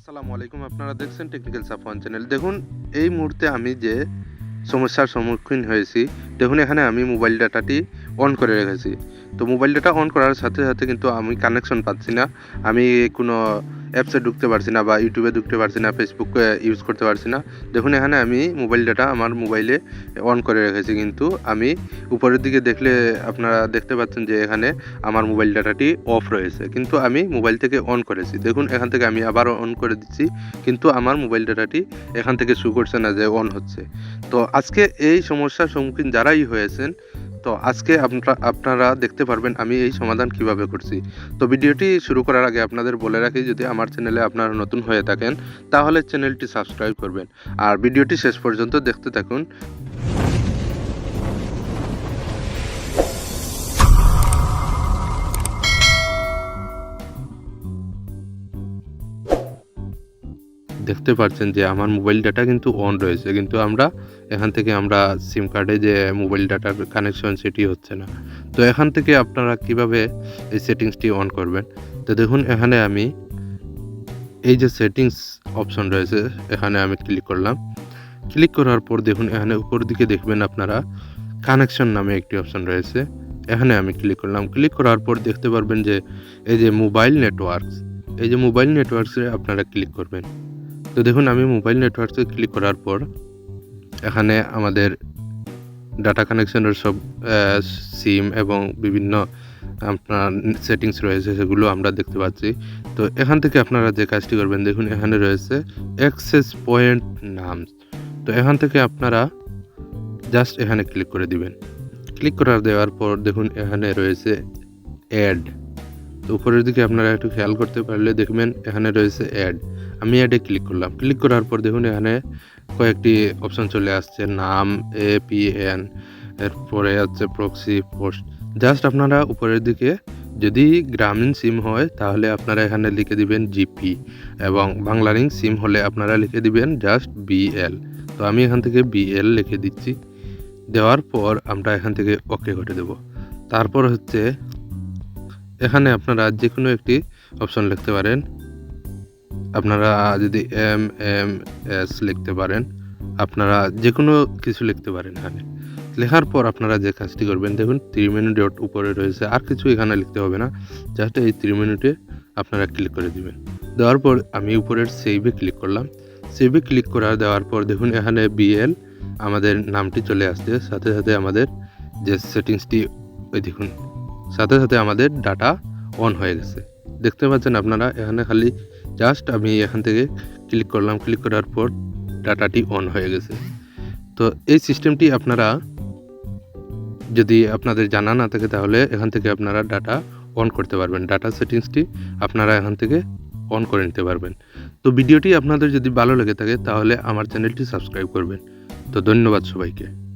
আসসালামু আলাইকুম। আপনারা দেখছেন টেকনিক্যাল সাফওয়ান চ্যানেল দেখুন, এই মুহূর্তে আমি যে সমস্যার সম্মুখীন হয়েছি, দেখুন এখানে আমি মোবাইল ডাটাটি অন করে রেখেছি। তো মোবাইল ডাটা অন করার সাথে সাথে কিন্তু আমি কানেকশন পাচ্ছি না। আমি কোনো অ্যাপসে ঢুকতে পারছি না বা ইউটিউবে ঢুকতে পারছি না ফেসবুক ইউজ করতে পারছি না। দেখুন, এখানে আমি মোবাইল ডাটা আমার মোবাইলে অন করে রেখেছি কিন্তু আমি উপরের দিকে দেখলে আপনারা দেখতে পাচ্ছেন যে এখানে আমার মোবাইল ডাটাটি অফ রয়েছে। কিন্তু আমি মোবাইল থেকে অন করেছি। দেখুন, এখান থেকে আমি আবার অন করে দিচ্ছি, কিন্তু আমার মোবাইল ডাটাটি এখান থেকে শু করছে না যে অন হচ্ছে। তো আজকে এই সমস্যার সম্মুখীন যারাই হয়েছেন তো আজকে আপনারা দেখতে পারবেন আমি এই সমাধান কীভাবে করছি। তো ভিডিওটি শুরু করার আগে আপনাদের বলে রাখি, যদি আমার চ্যানেলে আপনারা নতুন হয়ে থাকেন, তাহলে চ্যানেলটি সাবস্ক্রাইব করবেন। আর ভিডিওটি শেষ পর্যন্ত দেখতে থাকুন। দেখতে পাচ্ছেন যে আমার মোবাইল ডাটা কিন্তু অন রয়েছে, কিন্তু আমরা এখান থেকে আমরা সিম কার্ডে যে মোবাইল ডাটার কানেকশন সেটি হচ্ছে না। তো এখান থেকে আপনারা কীভাবে এই সেটিংসটি অন করবেন? তো দেখুন, এখানে আমি এই যে সেটিংস অপশন রয়েছে, এখানে আমি ক্লিক করলাম। ক্লিক করার পর দেখুন, এখানে উপর দিকে দেখবেন আপনারা কানেকশন নামে একটি অপশন রয়েছে, এখানে আমি ক্লিক করলাম। ক্লিক করার পর দেখতে পারবেন যে এই যে মোবাইল নেটওয়ার্কস এই যে মোবাইল নেটওয়ার্কসে আপনারা ক্লিক করবেন। তো দেখুন, আমি মোবাইল নেটওয়ার্কসে ক্লিক করার পর এখানে আমাদের ডাটা কানেকশনের সব সিম এবং বিভিন্ন আপনার সেটিংস রয়েছে, সেগুলো আমরা দেখতে পাচ্ছি। তো এখান থেকে আপনারা যে কাজটি করবেন, দেখুন, এখানে রয়েছে অ্যাক্সেস পয়েন্ট নাম তো এখান থেকে আপনারা জাস্ট এখানে ক্লিক করে দিবেন। ক্লিক করার দেওয়ার পর দেখুন, এখানে রয়েছে অ্যাড তো উপরের দিকে আপনারা একটু খেয়াল করতে পারলে দেখবেন এখানে রয়েছে অ্যাড আমি অ্যাডে ক্লিক করলাম। ক্লিক করার পর দেখুন এখানে কয়েকটি অপশন চলে আসছে। নাম এ পি এন এরপরে আছে প্রক্সি পোস্ট জাস্ট আপনারা উপরের দিকে যদি গ্রামীণ সিম হয়, তাহলে আপনারা এখানে লিখে দিবেন জিপি এবং বাংলারিং সিম হলে আপনারা লিখে দিবেন জাস্ট বিএল তো আমি এখান থেকে বিএল লিখে দিচ্ছি। দেওয়ার পর আমরা এখান থেকে ওকে করে দেব। তারপর হচ্ছে এখানে আপনারা যে কোনো একটি অপশন লিখতে পারেন। আপনারা যদি এম এম এস লিখতে পারেন, আপনারা যে কোনো কিছু লিখতে পারেন এখানে। লেখার পর আপনারা যে কাজটি করবেন, দেখুন থ্রি মিনিট ডট উপরে রয়েছে। আর কিছু এখানে লিখতে হবে না জাস্ট এই থ্রি মিনিটে আপনারা ক্লিক করে দিবেন। দেওয়ার পর আমি উপরের সেভে ক্লিক করলাম। সেভে ক্লিক করা, দেওয়ার পর দেখুন, এখানে বিএল আমাদের নামটি চলে আসছে। সাথে সাথে আমাদের যে সেটিংসটি ওই দেখুন সাথে সাথে আমাদের ডাটা অন হয়ে গেছে। দেখতে পাচ্ছেন আপনারা, এখানে খালি জাস্ট আমি এখান থেকে ক্লিক করলাম। ক্লিক করার পর ডাটাটি অন হয়ে গেছে। তো এই সিস্টেমটি আপনারা যদি আপনাদের জানা না থাকে, তাহলে এখান থেকে আপনারা ডাটা অন করতে পারবেন। ডাটা সেটিংসটি আপনারা এখান থেকে অন করে নিতে পারবেন। তো ভিডিওটি আপনাদের যদি ভালো লেগে থাকে, তাহলে আমার চ্যানেলটি সাবস্ক্রাইব করবেন। তো ধন্যবাদ সবাইকে।